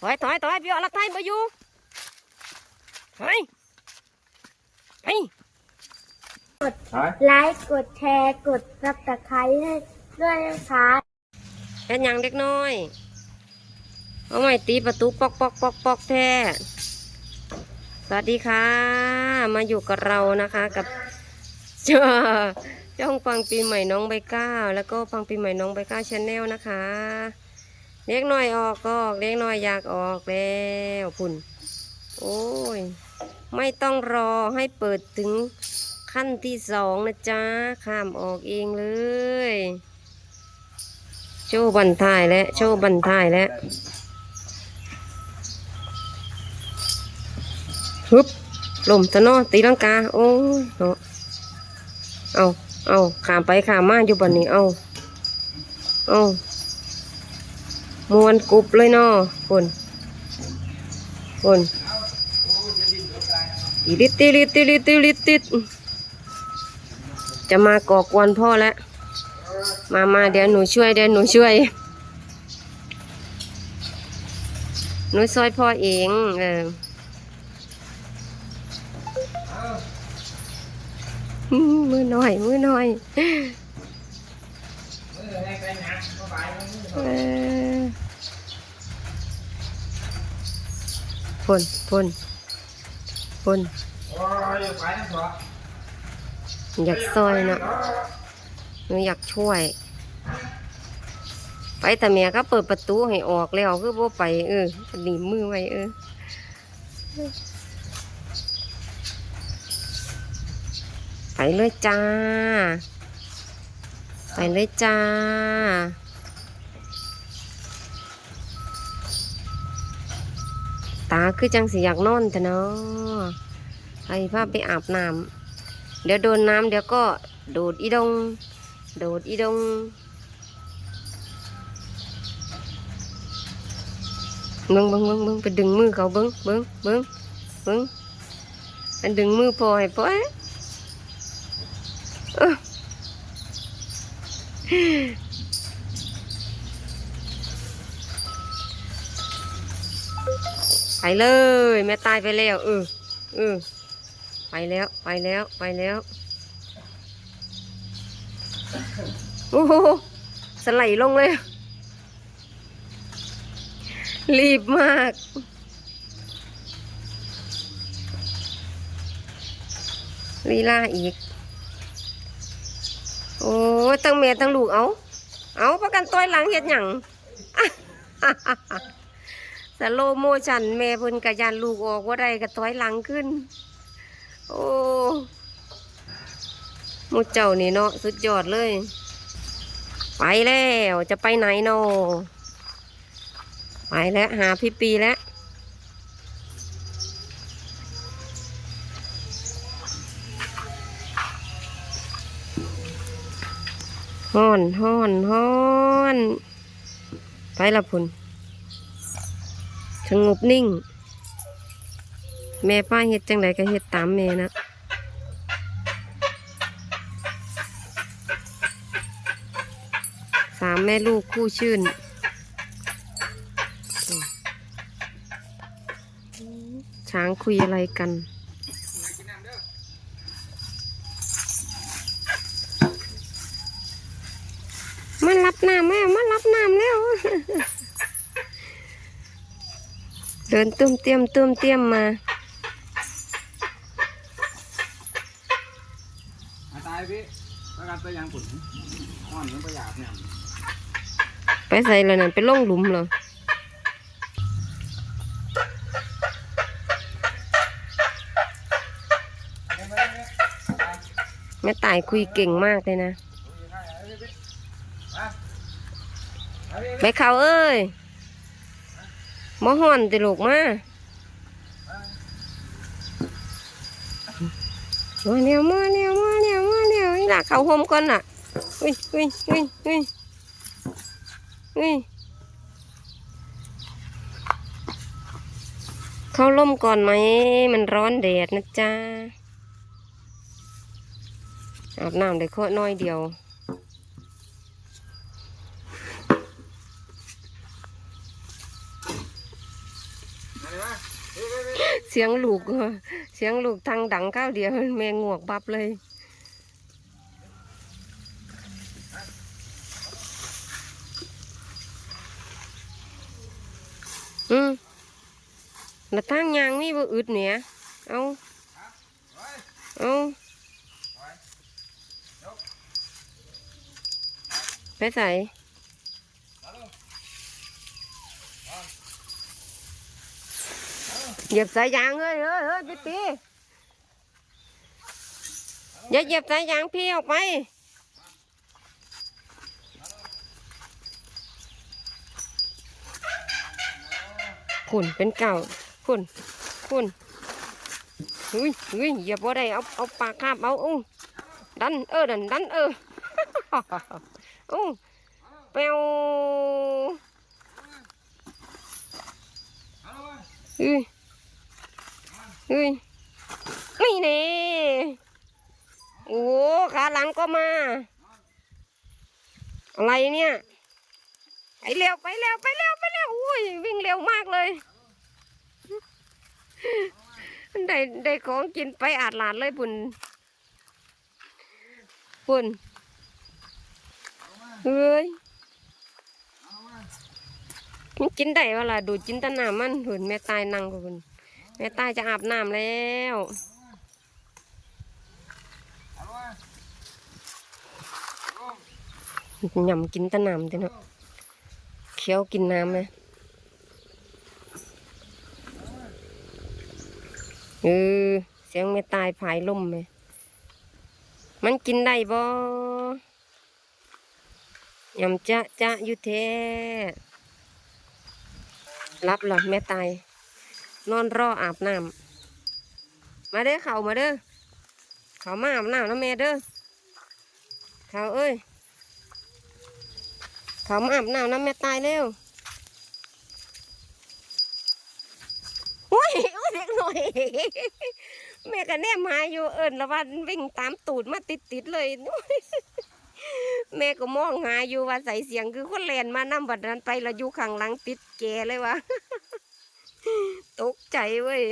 ถอยถอยถอยพี่อลักไทยมาอยู่ถอยไปไลค์กดแชร์กดซับสไครต์ให้ด้วยนะคะเฮ็ดหยังเด็กน้อยเอาไม่ตีประตูปอกปอกปอกปอกแท้สวัสดีค่ะ มาอยู่กับเรานะคะกับเจ้าจ้องฟังปีใหม่น้องใบก้าวแล้วก็ฟังปีใหม่น้องใบก้าวชาแนลนะคะ เล็กน้อยออกก็ออกเล็กน้อยอยากออกแล้วพุ่น โอ้ย ไม่ต้องรอให้เปิดถึงขั้นที่สองนะจ๊ะ ข้ามออกเองเลย โชว์บันทายแล้วโชว์บันทายแล้วฮึบลมตะนอตีลังกา โอ้ยเนาะเอาเอาขามไปขามมาอยู่บันนี้ เอาเอา มวนกรุบเลยเนาะคนคนตีลิดตีลิดตีลิดตีลิดติดจะมาก่อกวนพ่อแล้ว มามาเดี๋ยวหนูช่วยเดี๋ยวหนูช่วย หนูช่วยพ่อเองเออมมือหน่อยมือหน่อยเออ พ่นพ่นพ่นอยากซอยเนาะหนูอยากช่วย ไปแต่เมียก็เปิดประตูให้ออกแล้วคือบ่ไป เออหนีมือไว้เออไปเลยจ้า ไปเลยจ้า ตาคือจังสิอยากนอนแต่เนาะให้พาไปอาบน้ำเดี๋ยวโดนน้ำเดี๋ยวก็โดดอีดง โดดอีดงเบิ้งเบิ้งเบิ้งเบิ้งไปดึงมือเขาเบิ้งเบิ้งเบิ้งเบิ้งอันดึงมือพอให้พอ ไปเลย แม่ตายไปแล้วเออเออไปแล้วไปแล้วไปแล้วโอ้โหสไลด์ลงเลย รีบมากลีลาอีก โอ้ยตั้งเมียตั้งลูกเอา เอาประกันต้อยหลังเฮ็ดหยัง สโลโมชันแม่เพิ่นกะยานลูกออกว่าได้กะต้อยหลังขึ้น โอ้หมูเจ้านี่เนาะสุดยอดเลย ไปแล้วจะไปไหนเนาะไปแล้วหาพี่ปีแล้วฮ้อนฮ้อนฮ้อน ไปละพุ่น สงบนิ่ง แม่ป้าเฮ็ดจังไดก็เฮ็ดตามแม่นะสามแม่ลูกคู่ชื่น ช้างคุยอะไรกันมารับน้ำแม่มารับน้ำแล้ว เดินตุ้มเตรียมตุ้มเตรียมมามาตายพี่ประกันตัวยังผุนอ่อนมันประหยัดเนี่ยไปใส่แล้วนั่นไปล่องหลุมเหรอแม่ตายคุยเก่งมากเลยนะไปเขาเอ้ย มาห่อนติลูกมามาเนี่ยมาเนี่ยมาเนี่ยมาเนี่ยนี่ล่ะเขาห่มก่อนน่ะอุ้ยอุ้ยอุ้ยอุ้ยอุ้ยเข้าร่มก่อนไหม มันร้อนแดดนะจ๊ะอาบน้ำได้ข้อน้อยเดียว ส มาเลยมาเฮ้ยเฮ้ยเฮ้ย เสียงลูก เสียงลูกทางดังข้าวเดียวแม่งวกบับเลยอืมแล้วทางยางนี่บ่อึดเนี่ยเอาเอาไปใส่ เหยียบสายยางเฮ้ยเฮ้ยเฮ้ยพี่ตีอย่าเหยียบสายยางพี่ออกไปคุณเป็นเก่าคุณคุณเฮ้ยเฮ้ยอย่าบ่ได้เอาเอาปากคาบเอาอุ้งดันเออดันดันเอออุ้เปียวเฮ้ย เฮ้ยนี่เน่โอ้ขาหลังก็มา อะไรเนี่ยไปเร็วไปเร็วไปเร็วไปเร็วอุ้ยวิ่งเร็วมากเลยได้ได้ของกินไปอาดหลาดเลยปุ่นปุ่นเฮ้ยมันกินได้วล่ะดูจินตนามันหุ่นแม่ตายนั่งกับปุ่น แม่ตายจะอาบน้ำแล้วเอาลงมายำกินตะน้ำเด้อเนาะเคี้ยวกินน้ำเลยเออเสียงไม่ตายผายลมไหมมันกินได้บ่ยำจะจะอยู่แท้รับหรอแม่ตาย นอนรออาบน้ำมาเด้อเขามาเด้อเขามาอาบน้ำนะแม่เด้อเขาเอ้ยเขามาอาบน้ำน้ำแม่ตายเร็วโอ้ยโอ้ยเด็กหน่อยแม่ก็แนมหาอยู่เอิญละวันวิ่งตามตูดมาติดติดๆเลยแม่ก็มองหาอยู่ว่าใส่เสียงคือคนแลนมานำบัดนั้นไปแล้วอยู่ข้างหลังติดแกเลยวะ ตกใจเว้ย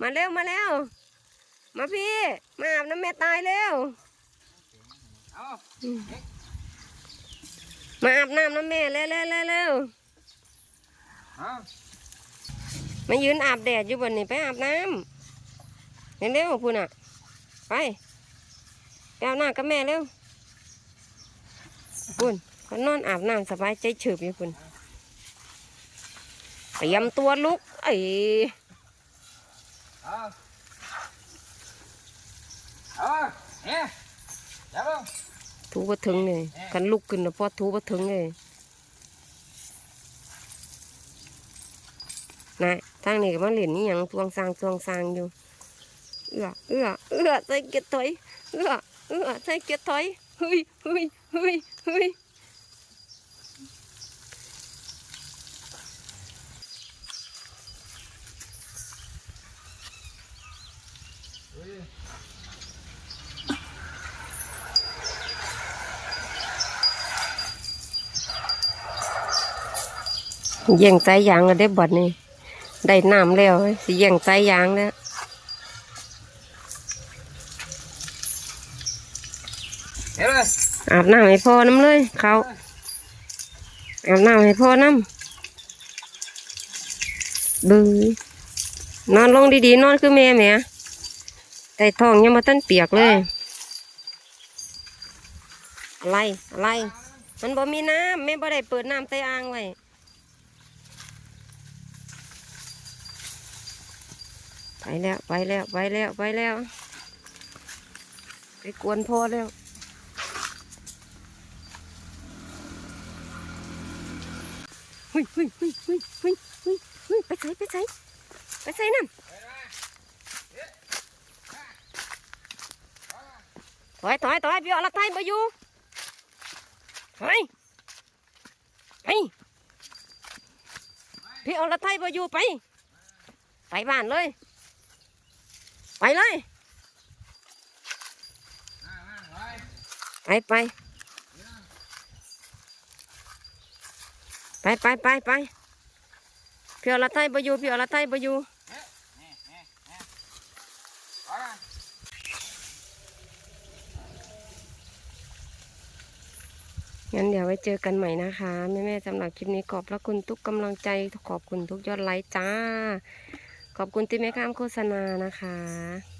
มาเร็วมาแล้ว มาพี่ มาอาบน้ำแม่ตายเร็ว มาอาบน้ำน้ำแม่เร็วเร็วเร็วเร็วมายืนอาบแดดอยู่บนนี้ไปอาบน้ำเร็วเร็วพูนอะ ไปไปอาบน้ำกับแม่เร็วพูนเขานอนอาบน้ำสบายใจเฉิบอยู่พูน เตรียมตัวลุกเอ้ยเอาเอาเนี่ยจับลงถูบะถึงเลยกันลุกขึ้นนะพอถูบะถึงเลยนะทางนี้ก็มาเล่นนี่ยังทวงสร้างทวงสร้างอยู่ เอื้อเอื้อเอื้อใส่เกียร์ถอย เอื้อเอื้อใส่เกียร์ถอยเฮ้ยเฮ้ยเฮ้ยเฮ้ย แย่งใจยางก็ได้บัดนี่ได้น้ำแล้วสิแย่งใจยางแล้วเดี๋ยวเลยอาบน้ำให้พ่อน้ำเลยเขาอาบน้ำให้พ่อน้ำบือนอนลงดีๆนอนคือแม่แหม่แต่ท้องยังมาต้นเปียกเลย อะไรอะไรมันบ่มีน้ำแม่บ่ได้เปิดน้ำใส่อ่างไว้ ไปแล้วไปแล้วไปแล้วไปแล้ว ไปกวนพ่อแล้วเฮ้ยเฮ้ยเฮ้ยเฮ้ยเฮ้ยเฮ้ยเฮ้ยไปใส่ไปใส่ไปใส่นั่นถอยถอยถอยพี่อรไทยมาอยู่ถอยไปพี่อรไทยมาอยู่ไป ไปบ้านเลย ไปเลยไปไปไปไปไปไปเพี่อรไทยบอยู่พี่อรไทยบอยู่งั้นเดี๋ยวไว้เจอกันใหม่นะคะแม่แม่ๆสำหรับคลิปนี้ขอบพระคุณทุกกำลังใจ ขอบคุณทุกยอดไลค์จ้า ขอบคุณที่แม่ข้ามโฆษณานะคะ